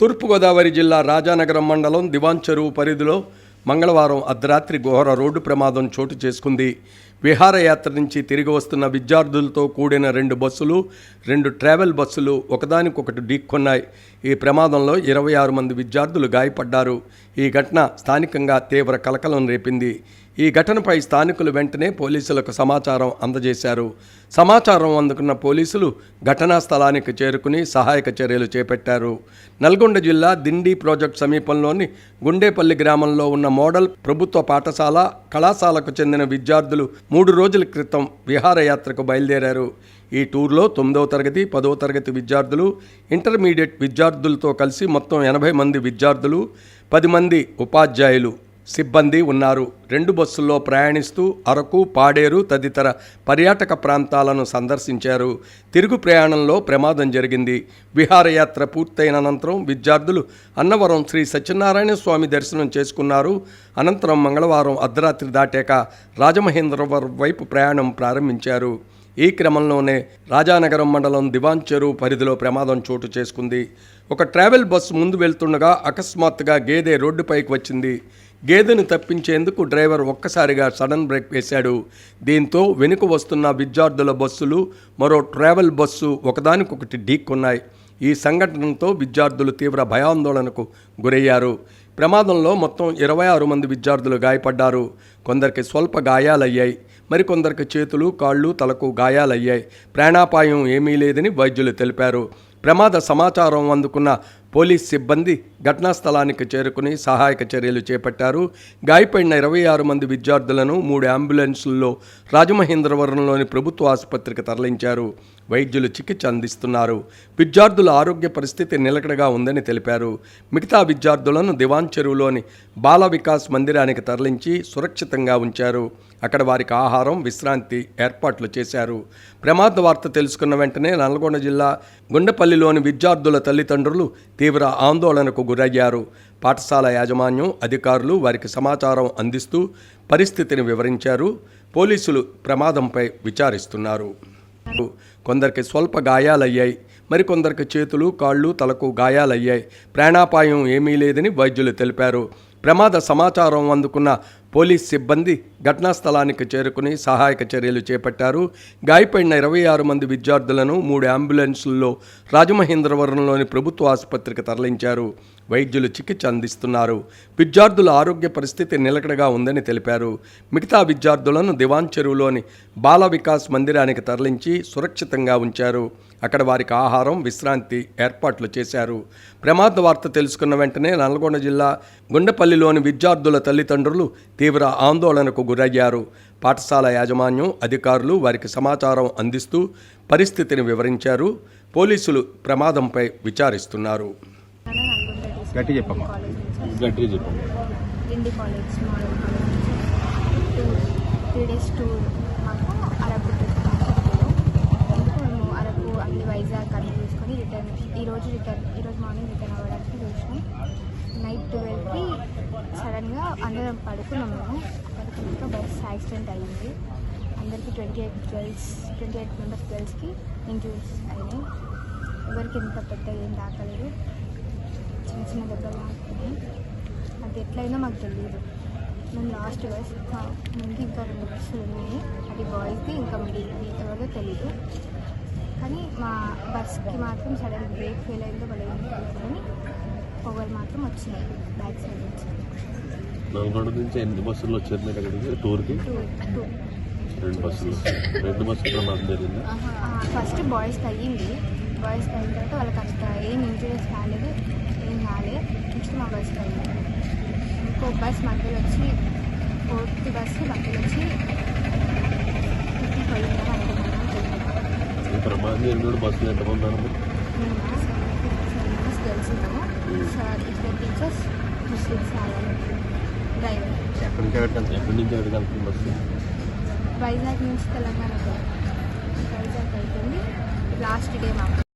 తూర్పుగోదావరి జిల్లా రాజానగరం మండలం దివాన్ చెరువు పరిధిలో మంగళవారం అర్ధరాత్రి ఘోర రోడ్డు ప్రమాదం చోటు చేసుకుంది. విహారయాత్ర నుంచి తిరిగి వస్తున్న విద్యార్థులతో కూడిన రెండు బస్సులు రెండు ట్రావెల్ బస్సులు ఒకదానికొకటి ఢీక్కొన్నాయి ఈ ప్రమాదంలో ఇరవై ఆరు మంది విద్యార్థులు గాయపడ్డారు. ఈ ఘటన స్థానికంగా తీవ్ర కలకలం రేపింది. ఈ ఘటనపై స్థానికులు వెంటనే పోలీసులకు సమాచారం అందజేశారు. సమాచారం అందుకున్న పోలీసులు ఘటనా స్థలానికి చేరుకుని సహాయక చర్యలు చేపట్టారు. నల్గొండ జిల్లా దిండి ప్రాజెక్ట్ సమీపంలోని గుండేపల్లి గ్రామంలో ఉన్న మోడల్ ప్రభుత్వ పాఠశాల కళాశాలకు చెందిన విద్యార్థులు మూడు రోజుల క్రితం విహారయాత్రకు బయలుదేరారు. ఈ టూర్లో తొమ్మిదవ తరగతి పదవ తరగతి విద్యార్థులు ఇంటర్మీడియట్ విద్యార్థులతో కలిసి మొత్తం ఎనభై మంది విద్యార్థులు పది మంది ఉపాధ్యాయులు. సిబ్బంది ఉన్నారు. రెండు బస్సుల్లో ప్రయాణిస్తూ అరకు పాడేరు తదితర పర్యాటక ప్రాంతాలను సందర్శించారు. తిరుగు ప్రయాణంలో ప్రమాదం జరిగింది. విహారయాత్ర పూర్తయిన అనంతరం విద్యార్థులు అన్నవరం శ్రీ సత్యనారాయణ స్వామి దర్శనం చేసుకున్నారు. అనంతరం మంగళవారం అర్ధరాత్రి దాటాక రాజమహేంద్రవరం వైపు ప్రయాణం ప్రారంభించారు. ఈ క్రమంలోనే రాజానగరం మండలం దివాన్ చెరువు పరిధిలో ప్రమాదం చోటు చేసుకుంది. ఒక ట్రావెల్ బస్సు ముందు వెళ్తుండగా అకస్మాత్తుగా గేదె రోడ్డుపైకి వచ్చింది. గేదెను తప్పించేందుకు డ్రైవర్ ఒక్కసారిగా సడన్ బ్రేక్ వేశాడు. దీంతో వెనుక వస్తున్న విద్యార్థుల బస్సులు మరో ట్రావెల్ బస్సు ఒకదానికొకటి ఢీక్కున్నాయి ఈ సంఘటనతో విద్యార్థులు తీవ్ర భయాందోళనకు గురయ్యారు. ప్రమాదంలో మొత్తం ఇరవై ఆరు మంది విద్యార్థులు గాయపడ్డారు. కొందరికి స్వల్ప గాయాలయ్యాయి. మరికొందరికి చేతులు కాళ్ళు తలకు గాయాలయ్యాయి. ప్రాణాపాయం ఏమీ లేదని వైద్యులు తెలిపారు. ప్రమాద సమాచారం అందుకున్న పోలీస్ సిబ్బంది ఘటనా స్థలానికి చేరుకుని సహాయక చర్యలు చేపట్టారు. గాయపడిన ఇరవై ఆరు మంది విద్యార్థులను మూడు అంబులెన్సుల్లో రాజమహేంద్రవరంలోని ప్రభుత్వ ఆసుపత్రికి తరలించారు. వైద్యులు చికిత్స అందిస్తున్నారు. విద్యార్థుల ఆరోగ్య పరిస్థితి నిలకడగా ఉందని తెలిపారు. మిగతా విద్యార్థులను దివాన్ చెరువులోని బాల వికాస్ మందిరానికి తరలించి సురక్షితంగా ఉంచారు. అక్కడ వారికి ఆహారం విశ్రాంతి ఏర్పాట్లు చేశారు. ప్రమాద వార్త తెలుసుకున్న వెంటనే నల్గొండ జిల్లా గుండెపల్లిలోని విద్యార్థుల తల్లిదండ్రులు తీవ్ర ఆందోళనకు గురయ్యారు. పాఠశాల యాజమాన్యం అధికారులు వారికి సమాచారం అందిస్తూ పరిస్థితిని వివరించారు. పోలీసులు ప్రమాదంపై విచారిస్తున్నారు. కొందరికి స్వల్ప గాయాలయ్యాయి. మరికొందరికి చేతులు కాళ్ళు తలకు గాయాలయ్యాయి. ప్రాణాపాయం ఏమీ లేదని వైద్యులు తెలిపారు. ప్రమాద సమాచారం అందుకున్న పోలీస్ సిబ్బంది ఘటనా స్థలానికి చేరుకుని సహాయక చర్యలు చేపట్టారు. గాయపడిన ఇరవై ఆరు మంది విద్యార్థులను మూడు అంబులెన్సుల్లో రాజమహేంద్రవరంలోని ప్రభుత్వ ఆసుపత్రికి తరలించారు. వైద్యులు చికిత్స అందిస్తున్నారు. విద్యార్థుల ఆరోగ్య పరిస్థితి నిలకడగా ఉందని తెలిపారు. మిగతా విద్యార్థులను దివాన్ చెరువులోని బాల వికాస్ మందిరానికి తరలించి సురక్షితంగా ఉంచారు. అక్కడ వారికి ఆహారం విశ్రాంతి ఏర్పాట్లు చేశారు. ప్రమాద వార్త తెలుసుకున్న వెంటనే నల్గొండ జిల్లా గుండెపల్లిలోని విద్యార్థుల తల్లిదండ్రులు తీవ్ర ఆందోళనకు గురయ్యారు. పాఠశాల యాజమాన్యం అధికారులు వారికి సమాచారం అందిస్తూ పరిస్థితిని వివరించారు. పోలీసులు ప్రమాదంపై విచారిస్తున్నారు. వైజాగ్ అన్ని చూసుకొని రిటర్న్ ఈరోజు రిటర్న్ ఈరోజు మార్నింగ్ రిటర్న్ అవ్వడానికి చూసినాం. నైట్ ట్వెల్వ్కి సడన్గా అందరం పడుకున్నాం ఇంకా బస్ యాక్సిడెంట్ అయ్యింది. అందరికీ twenty eight girls twenty eight members గర్ల్స్కి ఇంజూరీస్ అయినాయి. ఎవరికి ఎంత పెద్ద ఏం తాకలేదు చిన్న చిన్న దెబ్బలు తాకుతున్నాయి అది ఎట్లయినా మాకు తెలియదు మేము లాస్ట్ బస్ ముందు ఇంకా రెండు బస్సులు ఉన్నాయి. అది బాయ్స్ది ఇంకా మిడిల్ది ఎవరో తెలీదు. కానీ మా బస్కి మాత్రం సడన్ బ్రేక్ ఫెయిల్ అయిందో వాళ్ళు ఏం కానీ పొగలు మాత్రం వచ్చినాయి. బ్యాక్ సైడ్ నుంచి. నల్గొండ నుంచి ఎన్ని బస్సులు వచ్చారు మీరు అక్కడికి? టూర్కి? రెండు బస్సులు రెండు బస్సులు ప్రమాదం జరిగింది? ఫస్ట్ బాయ్స్కి అయ్యింది బాయ్స్కి అయిన తర్వాత వాళ్ళకి అంత ఏం ఇంజరీస్ కాలేదు ఏం కాలేదు నెక్స్ట్ మా బస్కి అయ్యింది ఇంకో బస్ మధ్యలో వచ్చి ఫోర్త్ బస్సు మధ్యలో వచ్చి ప్రమాదం జరిగిన బస్సులు ఎంతమంది సార్ ఇద్దరు టీచర్స్ డ్రైవర్ ఎక్కడి నుంచి వెళ్తుంది బస్సు? వైజాగ్ నుంచి తెలంగాణకు. వైజాగ్ అయిపోయింది లాస్ట్ డే మాకు.